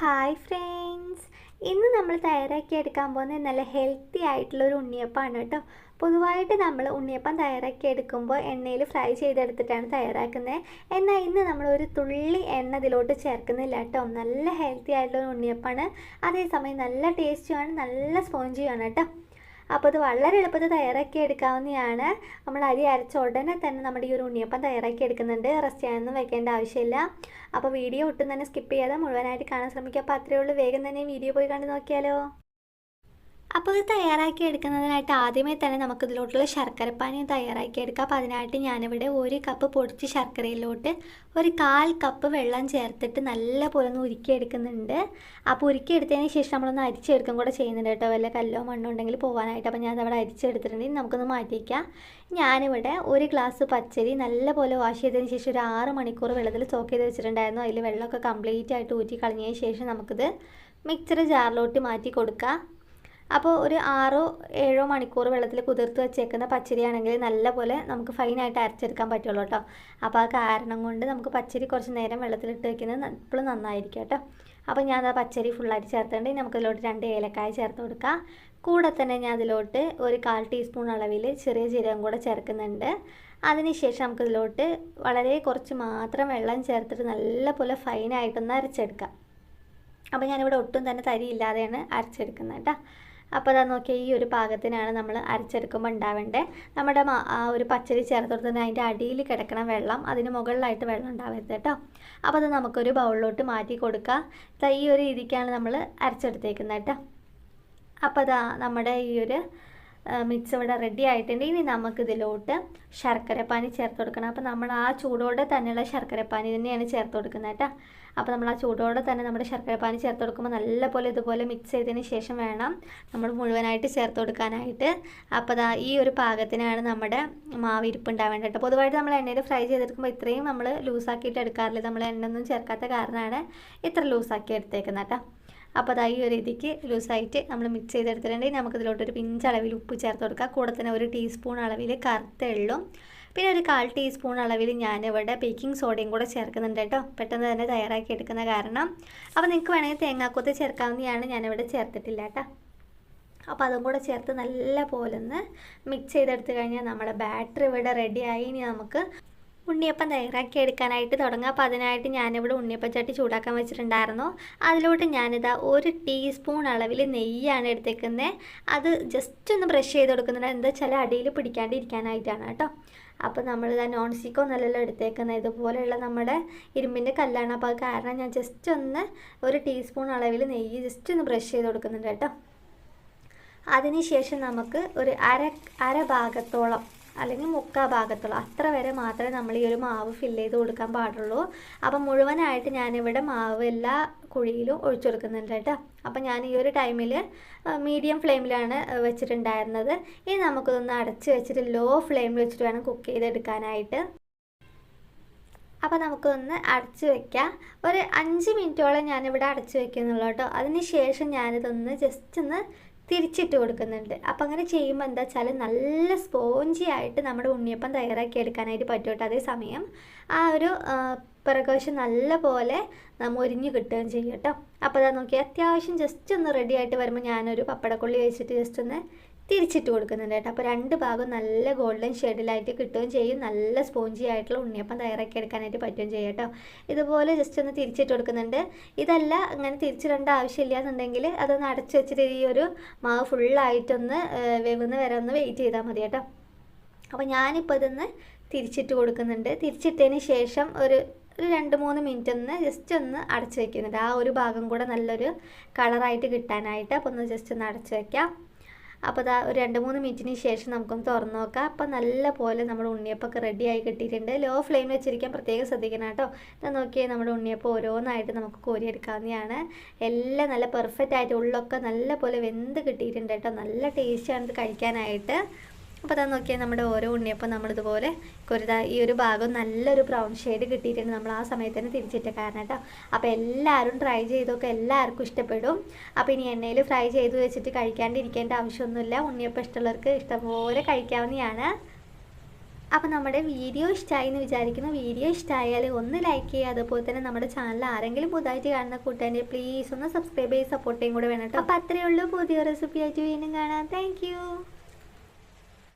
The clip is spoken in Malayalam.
Hi friends. ഇന്ന് നമ്മൾ തയ്യാറാക്കി എടുക്കാൻ പോകുന്നത് നല്ല ഹെൽത്തി ആയിട്ടുള്ള ഒരു ഉണ്ണിയപ്പമാണ് കേട്ടോ. പൊതുവായിട്ട് നമ്മൾ ഉണ്ണിയപ്പം തയ്യാറാക്കി എടുക്കുമ്പോൾ എണ്ണയിൽ ഫ്രൈ ചെയ്തെടുത്തിട്ടാണ് തയ്യാറാക്കുന്നത്. എന്നാൽ ഇന്ന് നമ്മൾ ഒരു തുള്ളി എണ്ണ ഇതിലോട്ട് ചേർക്കുന്നില്ല കേട്ടോ. നല്ല ഹെൽത്തി ആയിട്ടുള്ള ഉണ്ണിയപ്പമാണ്. അതേസമയം നല്ല ടേസ്റ്റുമാണ്. നല്ല സ്പോഞ്ചിയാണ് കേട്ടോ. അപ്പോൾ ഇത് വളരെ എളുപ്പത്തിൽ തയ്യാറാക്കി എടുക്കാവുന്നതാണ്. നമ്മൾ അരി അരച്ച ഉടനെ തന്നെ നമ്മുടെ ഈ ഒരു ഉണ്ണിയപ്പം തയ്യാറാക്കി എടുക്കുന്നുണ്ട്. റെസ്റ്റ് ചെയ്യാനൊന്നും വെക്കേണ്ട ആവശ്യമില്ല. അപ്പോൾ വീഡിയോ ഒട്ടും തന്നെ സ്കിപ്പ് ചെയ്യാതെ മുഴുവനായിട്ട് കാണാൻ ശ്രമിക്കുക. അപ്പോൾ അത്രയേ ഉള്ളൂ. വേഗം തന്നെ വീഡിയോ പോയി കണ്ടു നോക്കിയാലോ. അപ്പോൾ ഇത് തയ്യാറാക്കി എടുക്കുന്നതിനായിട്ട് ആദ്യമേ തന്നെ നമുക്ക് ഇതിലോട്ടുള്ള ശർക്കരപ്പാനി തയ്യാറാക്കി എടുക്കാം. അപ്പോൾ അതിനായിട്ട് ഞാനിവിടെ ഒരു കപ്പ് പൊടിച്ച് ശർക്കരയിലോട്ട് ഒരു കാൽ കപ്പ് വെള്ളം ചേർത്തിട്ട് നല്ല പോലെ ഒന്ന് ഉരുക്കിയെടുക്കുന്നുണ്ട്. അപ്പോൾ ഉരുക്കിയെടുത്തതിന് ശേഷം നമ്മളൊന്ന് അരിച്ചെടുക്കും കൂടെ ചെയ്യുന്നുണ്ട് കേട്ടോ. വല്ല കല്ലോ മണ്ണോ ഉണ്ടെങ്കിൽ പോകാനായിട്ട് അപ്പോൾ ഞാൻ അതവിടെ അരിച്ചെടുത്തിട്ടുണ്ടെങ്കിൽ നമുക്കൊന്ന് മാറ്റിക്കാം ഞാനിവിടെ ഒരു ഗ്ലാസ് പച്ചരി നല്ല പോലെ വാഷ് ചെയ്തതിന് ശേഷം ഒരു ആറ് മണിക്കൂർ വെള്ളത്തിൽ സോക്ക് ചെയ്ത് വെച്ചിട്ടുണ്ടായിരുന്നു. അതിൽ വെള്ളമൊക്കെ കംപ്ലീറ്റ് ആയിട്ട് ഊറ്റി കളഞ്ഞതിന് ശേഷം നമുക്കിത് മിക്സർ ജാറിലോട്ട് മാറ്റി കൊടുക്കാം. അപ്പോൾ ഒരു ആറോ ഏഴോ മണിക്കൂർ വെള്ളത്തിൽ കുതിർത്ത് വെച്ചേക്കുന്ന പച്ചരിയാണെങ്കിൽ നല്ലപോലെ നമുക്ക് ഫൈനായിട്ട് അരച്ചെടുക്കാൻ പറ്റുള്ളൂ കേട്ടോ. അപ്പോൾ ആ കാരണം കൊണ്ട് നമുക്ക് പച്ചരി കുറച്ച് നേരം വെള്ളത്തിലിട്ട് വെക്കുന്നത് എപ്പോഴും നന്നായിരിക്കും കേട്ടോ. അപ്പോൾ ഞാൻ ആ പച്ചരി ഫുള്ളായിട്ട് ചേർത്തിട്ടുണ്ട്. നമുക്ക് അതിലോട്ട് രണ്ട് ഏലക്കായ ചേർത്ത് കൊടുക്കാം. കൂടെ തന്നെ ഞാൻ അതിലോട്ട് ഒരു കാൽ ടീസ്പൂൺ അളവിൽ ചെറിയ ജീരകം കൂടെ ചേർക്കുന്നുണ്ട്. അതിനുശേഷം നമുക്കിതിലോട്ട് വളരെ കുറച്ച് മാത്രം വെള്ളം ചേർത്തിട്ട് നല്ലപോലെ ഫൈനായിട്ടൊന്ന് അരച്ചെടുക്കാം. അപ്പോൾ ഞാനിവിടെ ഒട്ടും തന്നെ തരിയില്ലാതെയാണ് അരച്ചെടുക്കുന്നത് കേട്ടോ. അപ്പോൾ അതാ നോക്കിയാൽ ഈ ഒരു പാകത്തിനാണ് നമ്മൾ അരച്ചെടുക്കുമ്പോൾ ഉണ്ടാവേണ്ടത്. നമ്മുടെ ആ ഒരു പച്ചരി ചേർത്ത് കൊടുത്തതിന് അതിന്റെ അടിയിൽ കിടക്കണം വെള്ളം അതിന് മുകളിലായിട്ട് വെള്ളം ഉണ്ടാവരുത് കേട്ടോ. അപ്പോൾ അത് നമുക്കൊരു ബൗളിലോട്ട് മാറ്റി കൊടുക്കാം ഈ ഒരു രീതിക്കാണ് നമ്മൾ അരച്ചെടുത്തേക്കുന്നത് കേട്ടോ. അപ്പോൾ അതാ നമ്മുടെ ഈ ഒരു മിക്സ് ഇവിടെ റെഡി ആയിട്ടുണ്ട്. ഇനി നമുക്കിതിലോട്ട് ശർക്കരപ്പാനി ചേർത്ത് കൊടുക്കണം. അപ്പോൾ നമ്മൾ ആ ചൂടോടെ തന്നെയുള്ള ശർക്കരപ്പാനി തന്നെയാണ് ചേർത്ത് കൊടുക്കുന്നത് കേട്ടോ. അപ്പോൾ നമ്മൾ ആ ചൂടോടെ തന്നെ നമ്മുടെ ശർക്കരപ്പാനി ചേർത്ത് കൊടുക്കുമ്പോൾ നല്ലപോലെ ഇതുപോലെ മിക്സ് ചെയ്തതിന് ശേഷം വേണം നമ്മൾ മുഴുവനായിട്ട് ചേർത്ത് കൊടുക്കാനായിട്ട്. അപ്പോൾ ദാ ഈ ഒരു പാകത്തിനാണ് നമ്മുടെ മാവ് ഇരിപ്പ് ഉണ്ടാവേണ്ടത് കേട്ടോ. പൊതുവായിട്ട് നമ്മൾ എണ്ണയിൽ ഫ്രൈ ചെയ്തെടുക്കുമ്പോൾ ഇത്രയും നമ്മൾ ലൂസാക്കിയിട്ട് എടുക്കാറില്ല. നമ്മൾ എണ്ണ ഒന്നും ചേർക്കാത്ത കാരണമാണ് ഇത്ര ലൂസാക്കി എടുത്തേക്കുന്നത് കേട്ടോ. അപ്പോൾ അതാ ഈ ഒരു രീതിക്ക് ലൂസായിട്ട് നമ്മൾ മിക്സ് ചെയ്തെടുത്തിട്ടുണ്ടെങ്കിൽ നമുക്കിതിലോട്ടൊരു പിഞ്ച് അളവിൽ ഉപ്പ് ചേർത്ത് കൊടുക്കുക കൂടെ തന്നെ ഒരു ടീസ്പൂൺ അളവിൽ കറുത്ത എള്ളും. പിന്നെ ഒരു കാൽ ടീസ്പൂൺ അളവിൽ ഞാനിവിടെ ബേക്കിംഗ് സോഡയും കൂടെ ചേർക്കുന്നുണ്ട് കേട്ടോ. പെട്ടെന്ന് തന്നെ തയ്യാറാക്കി എടുക്കുന്ന കാരണം. അപ്പോൾ നിങ്ങൾക്ക് വേണമെങ്കിൽ തേങ്ങാക്കൊത്ത് ചേർക്കാവുന്നതാണ് ഞാനിവിടെ ചേർത്തിട്ടില്ല കേട്ടോ. അപ്പോൾ അതും കൂടെ ചേർത്ത് നല്ല പോലെ ഒന്ന് മിക്സ് ചെയ്തെടുത്ത് കഴിഞ്ഞാൽ നമ്മുടെ ബാറ്ററി ഇവിടെ റെഡിയായി ഇനി നമുക്ക് ഉണ്ണിയപ്പം തയ്യാറാക്കി എടുക്കാനായിട്ട് തുടങ്ങാം. അപ്പോൾ അതിനായിട്ട് ഞാനിവിടെ ഉണ്ണിയപ്പച്ചട്ടി ചൂടാക്കാൻ വെച്ചിട്ടുണ്ടായിരുന്നു. അതിലോട്ട് ഞാനിതാ ഒരു ടീസ്പൂൺ അളവിൽ നെയ്യാണ് എടുത്തേക്കുന്നത്. അത് ജസ്റ്റ് ഒന്ന് ബ്രഷ് ചെയ്ത് കൊടുക്കുന്നുണ്ട്. എന്താ ചില അടിയിൽ പിടിക്കാണ്ടിരിക്കാനായിട്ടാണ് കേട്ടോ. അപ്പോൾ നമ്മളിതാ നോൺ സ്റ്റിക്കോ നല്ലല്ലോ എടുത്തേക്കുന്നത്. ഇതുപോലെയുള്ള നമ്മുടെ ഇരുമ്പിന്റെ കല്ലാണ്. അപ്പോൾ കാരണം ഞാൻ ജസ്റ്റ് ഒന്ന് ഒരു ടീസ്പൂൺ അളവിൽ നെയ്യ് ജസ്റ്റ് ഒന്ന് ബ്രഷ് ചെയ്ത് കൊടുക്കുന്നുണ്ട് കേട്ടോ. അതിനുശേഷം നമുക്ക് ഒരു അര അര ഭാഗത്തോളം അല്ലെങ്കിൽ മുക്കാ ഭാഗത്തുള്ളൂ അത്ര വരെ മാത്രമേ നമ്മൾ ഈ ഒരു മാവ് ഫില്ല് ചെയ്ത് കൊടുക്കാൻ പാടുള്ളൂ. അപ്പം മുഴുവനായിട്ട് ഞാനിവിടെ മാവ് എല്ലാ കുഴിയിലും ഒഴിച്ചു കൊടുക്കുന്നുണ്ട് കേട്ടോ. അപ്പം ഞാൻ ഈ ഒരു ടൈമിൽ മീഡിയം ഫ്ലെയിമിലാണ് വെച്ചിട്ടുണ്ടായിരുന്നത്. ഇനി നമുക്കിതൊന്ന് അടച്ച് വെച്ചിട്ട് ലോ ഫ്ലെയിമിൽ വെച്ചിട്ട് വേണം കുക്ക് ചെയ്തെടുക്കാനായിട്ട്. അപ്പോൾ നമുക്കൊന്ന് അടച്ച് വെക്കാം. ഒരു അഞ്ച് മിനിറ്റോളം ഞാനിവിടെ അടച്ച് വെക്കുന്നുള്ളൂ കേട്ടോ. അതിന് ശേഷം ഞാനിതൊന്ന് ജസ്റ്റ് ഒന്ന് തിരിച്ചിട്ട് കൊടുക്കുന്നുണ്ട്. അപ്പം അങ്ങനെ ചെയ്യുമ്പോൾ എന്താ വെച്ചാൽ നല്ല സ്പോഞ്ചി ആയിട്ട് നമ്മുടെ ഉണ്ണിയപ്പം തയ്യാറാക്കി എടുക്കാനായിട്ട് പറ്റും കേട്ടോ. അതേസമയം ആ ഒരു പ്രകാശം നല്ല പോലെ മൊരിഞ്ഞ് കിട്ടുകയും ചെയ്യും കേട്ടോ. അപ്പോൾ അതാ നോക്കി അത്യാവശ്യം ജസ്റ്റ് ഒന്ന് റെഡി ആയിട്ട് വരുമ്പോൾ ഞാനൊരു പപ്പടക്കൊള്ളി വെച്ചിട്ട് ജസ്റ്റ് ഒന്ന് തിരിച്ചിട്ട് കൊടുക്കുന്നുണ്ട് കേട്ടോ. അപ്പോൾ രണ്ട് ഭാഗം നല്ല ഗോൾഡൻ ഷെയ്ഡിലായിട്ട് കിട്ടുകയും ചെയ്യും. നല്ല സ്പോഞ്ചി ആയിട്ടുള്ള ഉണ്ണിയപ്പം തയ്യാറാക്കി എടുക്കാനായിട്ട് പറ്റുകയും ചെയ്യും കേട്ടോ. ഇതുപോലെ ജസ്റ്റ് ഒന്ന് തിരിച്ചിട്ട് കൊടുക്കുന്നുണ്ട്. ഇതല്ല അങ്ങനെ തിരിച്ചിടേണ്ട ആവശ്യമില്ല എന്നുണ്ടെങ്കിൽ അതൊന്ന് അടച്ചു വെച്ചിട്ട് ഈ ഒരു മാവ് ഫുള്ളായിട്ടൊന്ന് വെവുന്ന വരെ ഒന്ന് വെയിറ്റ് ചെയ്താൽ മതി കേട്ടോ. അപ്പോൾ ഞാനിപ്പോൾ ഇതൊന്ന് തിരിച്ചിട്ട് കൊടുക്കുന്നുണ്ട്. തിരിച്ചിട്ടതിന് ശേഷം ഒരു ഒരു രണ്ട് മൂന്ന് മിനിറ്റ് ഒന്ന് ജസ്റ്റ് ഒന്ന് അടച്ചു വെക്കുന്നുണ്ട്. ആ ഒരു ഭാഗം കൂടെ നല്ലൊരു കളറായിട്ട് കിട്ടാനായിട്ട് അപ്പോൾ ഒന്ന് ജസ്റ്റ് ഒന്ന് അടച്ചു വെക്കാം. അപ്പോൾ അതാ ഒരു രണ്ട് മൂന്ന് മിനിറ്റിന് ശേഷം നമുക്കൊന്ന് തുറന്ന് നോക്കാം. അപ്പോൾ നല്ല പോലെ നമ്മുടെ ഉണ്ണിയപ്പമൊക്കെ റെഡിയായി കിട്ടിയിട്ടുണ്ട്. ലോ ഫ്ലെയിം വെച്ചിരിക്കാൻ പ്രത്യേകം ശ്രദ്ധിക്കണം കേട്ടോ. ഇതാ നോക്കിയാൽ നമ്മുടെ ഉണ്ണിയപ്പം ഓരോന്നായിട്ട് നമുക്ക് കോരി കോരിയെടുക്കാവുന്നതാണ്. എല്ലാം നല്ല പെർഫെക്റ്റ് ആയിട്ട് ഉള്ളൊക്കെ നല്ല പോലെ വെന്ത് കിട്ടിയിട്ടുണ്ട് കേട്ടോ. നല്ല ടേസ്റ്റാണ് ഇത് കഴിക്കാനായിട്ട്. അപ്പോൾ അതാ നോക്കിയാൽ നമ്മുടെ ഓരോ ഉണ്ണിയപ്പം നമ്മളിതുപോലെ കുരുത ഈ ഒരു ഭാഗം നല്ലൊരു ബ്രൗൺ ഷെയ്ഡ് കിട്ടിയിട്ടുണ്ട്. നമ്മൾ ആ സമയത്ത് തന്നെ തിരിച്ചിട്ട കാരണം കേട്ടോ അപ്പോൾ എല്ലാവരും ട്രൈ ചെയ്തൊക്കെ എല്ലാവർക്കും ഇഷ്ടപ്പെടും. അപ്പോൾ ഇനി എണ്ണയിൽ ഫ്രൈ ചെയ്ത് വെച്ചിട്ട് കഴിക്കാണ്ടിരിക്കേണ്ട ആവശ്യമൊന്നുമില്ല. ഉണ്ണിയപ്പം ഇഷ്ടമുള്ളവർക്ക് ഇഷ്ടംപോലെ കഴിക്കാവുന്നതാണ്. അപ്പോൾ നമ്മുടെ വീഡിയോ ഇഷ്ടമായി എന്ന് വിചാരിക്കുന്നു. വീഡിയോ ഇഷ്ടമായാൽ ഒന്ന് ലൈക്ക് ചെയ്യുക. അതുപോലെ തന്നെ നമ്മുടെ ചാനൽ ആരെങ്കിലും പുതുതായിട്ട് കാണുന്ന കൂട്ടുകാരെ പ്ലീസ് ഒന്ന് സബ്സ്ക്രൈബ് ചെയ്ത് സപ്പോർട്ട് കൂടെ വേണം കേട്ടോ അപ്പോൾ അത്രയേ ഉള്ളൂ. പുതിയ റെസിപ്പി ആയിട്ട് വീണ്ടും കാണാം. താങ്ക്